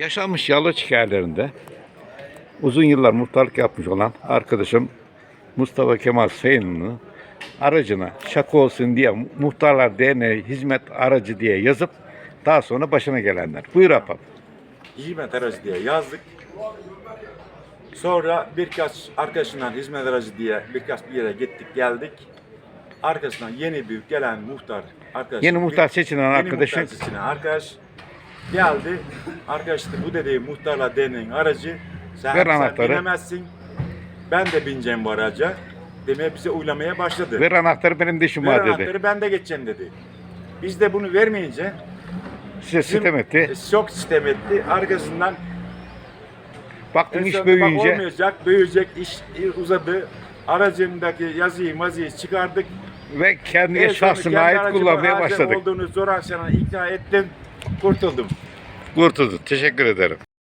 Yaşanmış yalı hikayelerinde uzun yıllar muhtarlık yapmış olan arkadaşım Mustafa Kemal Sayınlı'nı aracına şaka olsun diye Muhtarlar Derneği hizmet aracı diye yazıp daha sonra başına gelenler. Buyur apam. hizmet aracı diye yazdık. Sonra birkaç arkadaşından hizmet aracı diye birkaç bir yere gittik geldik. Arkasından yeni büyük gelen muhtar arkadaş. Yeni muhtar seçilen yeni arkadaşın- muhtar seçilen arkadaş geldi. Arkadaş dedi, bu dediği muhtarla derneğin aracı. Sen, Ver sen anahtarı. binemezsin. Ben de bineceğim bu araca. Demeye bize uylamaya başladı. Ver anahtarı benim de işim Ver var dedi. anahtarı ben de geçeceğim dedi. Biz de bunu vermeyince Size bizim- sitem etti. Çok sistem etti. Arkasından Baktım en iş sonunda bak büyüyünce olmayacak, büyüyecek, iş uzadı. Aracımdaki yazıyı mazıyı çıkardık. ve En sonunda şahsına kendi ait kullanmaya aracım başladık. olduğunu zor akşamına ikna ettim. Kurtuldum. Kurtuldu. Teşekkür ederim.